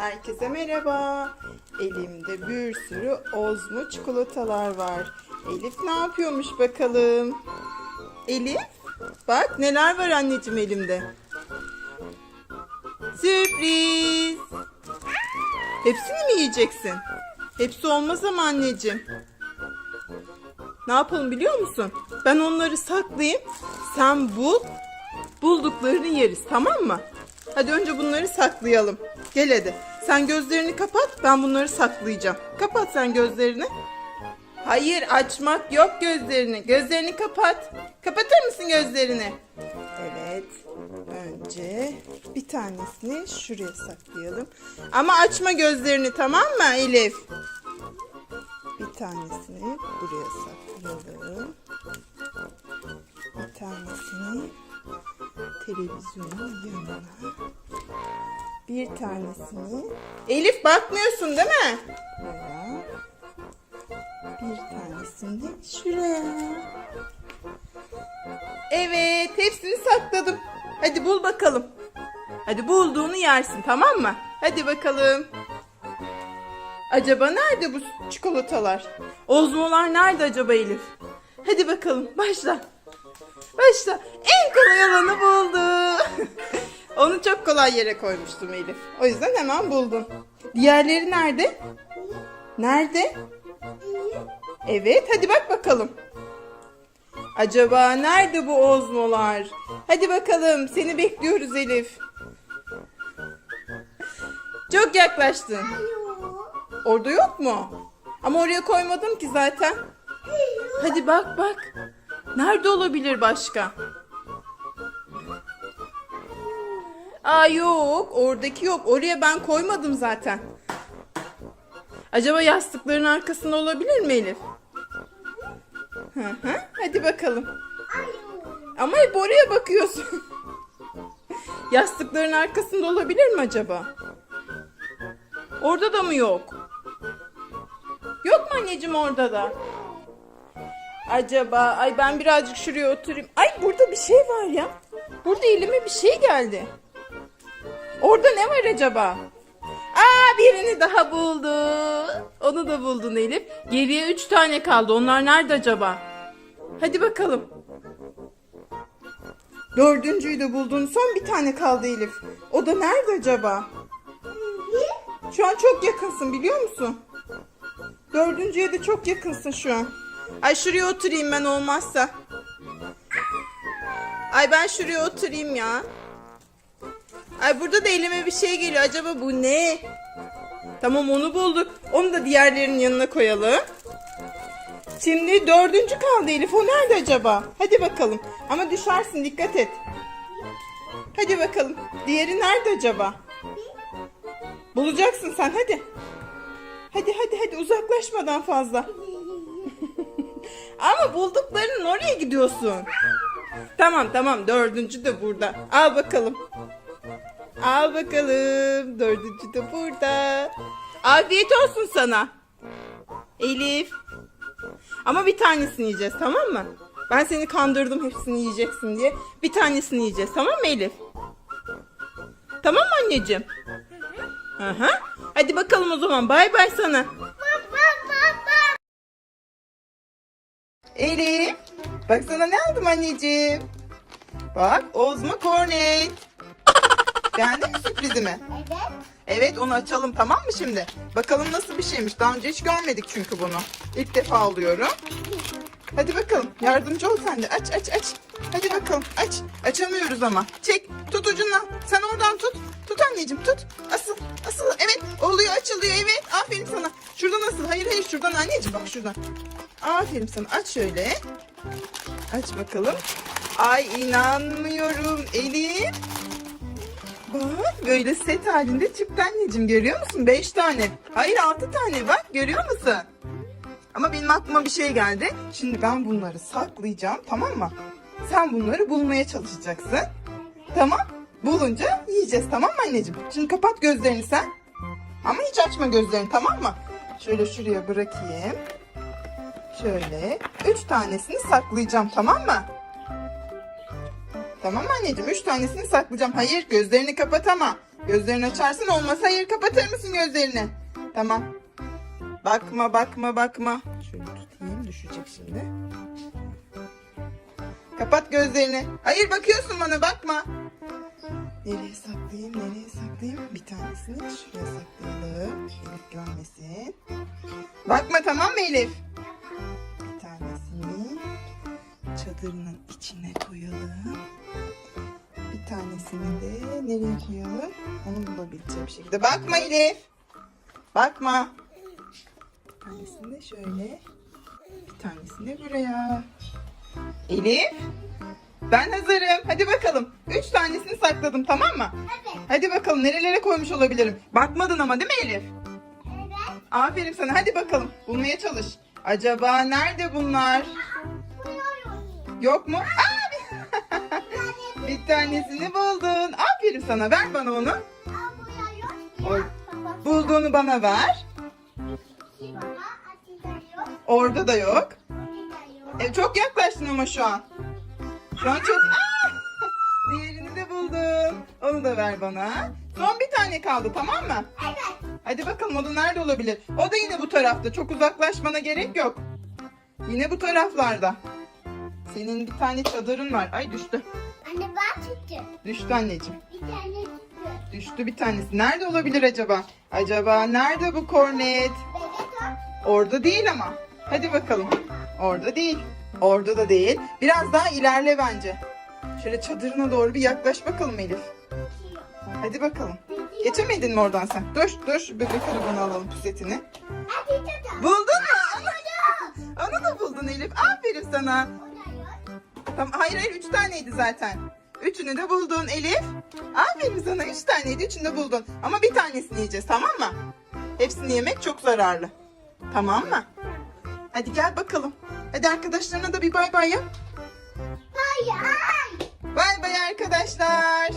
Herkese merhaba. Elimde bir sürü ozmo çikolatalar var. Elif ne yapıyormuş bakalım? Elif, bak neler var anneciğim elimde. Sürpriz. Hepsini mi yiyeceksin? Hepsi olmaz ama anneciğim. Ne yapalım biliyor musun? Ben onları saklayayım. Sen bul. Bulduklarını yeriz tamam mı? Hadi önce bunları saklayalım. Gel hadi. Sen gözlerini kapat. Ben bunları saklayacağım. Kapat sen gözlerini. Hayır açmak yok gözlerini. Gözlerini kapat. Kapatır mısın gözlerini? Evet. Önce bir tanesini şuraya saklayalım. Ama açma gözlerini tamam mı Elif? Bir tanesini buraya saklayalım. Bir tanesini televizyonun yanına. Bir tanesini. Elif bakmıyorsun değil mi? Bir tanesini şuraya. Evet, hepsini sakladım. Hadi bul bakalım. Hadi bulduğunu yersin, tamam mı? Hadi bakalım. Acaba nerede bu çikolatalar? Ozmolar nerede acaba Elif? Hadi bakalım, başla. Başla. En kolay olanı buldu. Onu çok kolay yere koymuştum Elif. O yüzden hemen buldum. Diğerleri nerede? Nerede? Evet, hadi bak bakalım. Acaba nerede bu ozmolar? Hadi bakalım, seni bekliyoruz Elif. Çok yaklaştın. Orada yok mu? Ama oraya koymadım ki zaten. Hadi bak bak. Nerede olabilir başka? Aa yok, oradaki yok. Oraya ben koymadım zaten. Acaba yastıkların arkasında olabilir mi Elif? Hı hı. Hadi bakalım. Ama hep oraya bakıyorsun. Yastıkların arkasında olabilir mi acaba? Orada da mı yok? Yok mu anneciğim orada da? Acaba ay ben birazcık şuraya oturayım. Ay burada bir şey var ya. Burada elime bir şey geldi. Orada ne var acaba? Aa birini daha buldu. Onu da buldun Elif. Geriye üç tane kaldı. Onlar nerede acaba? Hadi bakalım. Dördüncüyü de buldun. Son bir tane kaldı Elif. O da nerede acaba? Şu an çok yakınsın biliyor musun? Dördüncüye de çok yakınsın şu an. Ay şuraya oturayım ben olmazsa. Ay ben şuraya oturayım ya. Ay burada da elime bir şey geliyor. Acaba bu ne? Tamam onu bulduk. Onu da diğerlerinin yanına koyalım. Şimdi dördüncü kaldı Elif. O nerede acaba? Hadi bakalım. Ama düşersin dikkat et. Hadi bakalım. Diğeri nerede acaba? Bulacaksın sen hadi. Hadi hadi hadi uzaklaşmadan fazla. Ama bulduklarının oraya gidiyorsun. Tamam tamam dördüncü de burada. Al bakalım. Al bakalım. Dördüncü de burada. Afiyet olsun sana. Elif. Ama bir tanesini yiyeceğiz tamam mı? Ben seni kandırdım hepsini yiyeceksin diye. Bir tanesini yiyeceğiz tamam mı Elif? Tamam mı anneciğim? Hı hı. Hadi bakalım o zaman. Bay bay sana. Elif. Bak sana ne aldım anneciğim. Bak Ozma Cornet. Beğendin mi sürprizimi? Evet. Evet onu açalım tamam mı şimdi? Bakalım nasıl bir şeymiş. Daha önce hiç görmedik çünkü bunu. İlk defa alıyorum. Hadi bakalım yardımcı ol sen de. Aç aç aç. Hadi bakalım aç. Açamıyoruz ama. Çek tut ucundan. Sen oradan tut. Tut anneciğim tut. Asıl asıl evet oluyor açılıyor evet. Aferin sana. Şuradan asıl. Hayır hayır şuradan anneciğim bak şuradan. Aferin sana aç şöyle. Aç bakalım. Ay inanmıyorum Elif. Bak böyle set halinde çıktı anneciğim görüyor musun? Beş tane. Hayır altı tane bak görüyor musun? Ama benim aklıma bir şey geldi. Şimdi ben bunları saklayacağım tamam mı? Sen bunları bulmaya çalışacaksın. Tamam. Bulunca yiyeceğiz tamam mı anneciğim? Şimdi kapat gözlerini sen. Ama hiç açma gözlerini tamam mı? Şöyle şuraya bırakayım. Şöyle. Üç tanesini saklayacağım tamam mı? Tamam anneciğim? Üç tanesini saklayacağım. Hayır gözlerini kapat ama. Gözlerini açarsın olmasa hayır kapatır mısın gözlerini? Tamam. Bakma bakma bakma. Şöyle tutayım düşecek şimdi. Kapat gözlerini. Hayır bakıyorsun bana bakma. Nereye saklayayım nereye saklayayım? Bir tanesini şuraya saklayalım. Elif görmesin. Bakma tamam mı Elif? Bir tanesini çadırının içine koyalım. Tanesini de nereye koyalım? Onu bulabileceğim şekilde. Bakma Elif. Bakma. Bir tanesini de şöyle. Bir tanesini de buraya. Elif. Ben hazırım. Hadi bakalım. Üç tanesini sakladım tamam mı? Evet. Hadi bakalım nerelere koymuş olabilirim. Bakmadın ama değil mi Elif? Evet. Aferin sana. Hadi bakalım. Bulmaya çalış. Acaba nerede bunlar? Yok mu? Aa, bir- tanesini buldun. Aferin sana. Ver bana onu. Baba. Bulduğunu bana ver. Orada da yok. E, çok yaklaştın ama şu an. Şu an çok... Aa! Diğerini de buldun. Onu da ver bana. Son bir tane kaldı tamam mı? Evet. Hadi bakalım o da nerede olabilir? O da yine bu tarafta. Çok uzaklaşmana gerek yok. Yine bu taraflarda. Senin bir tane çadırın var. Ay düştü. Anne ben çıktım. Düştü anneciğim. Bir tane çıktı. Düştü bir tanesi. Nerede olabilir acaba? Acaba nerede bu kornet? Orada değil ama. Hadi bakalım. Orada değil. Orada da değil. Biraz daha ilerle bence. Şöyle çadırına doğru bir yaklaş bakalım Elif. Hadi bakalım. Geçemedin mi oradan sen? Dur dur. Bebek arabanı alalım pusetini. Buldun mu? Onu, onu da buldun Elif. Aferin sana. Tamam, hayır hayır üç taneydi zaten. Üçünü de buldun Elif. Aferin sana üç taneydi üçünü de buldun. Ama bir tanesini yiyeceğiz tamam mı? Hepsini yemek çok zararlı. Tamam mı? Hadi gel bakalım. Hadi arkadaşlarına da bir bay bay yap. Hayır. Bay bay arkadaşlar.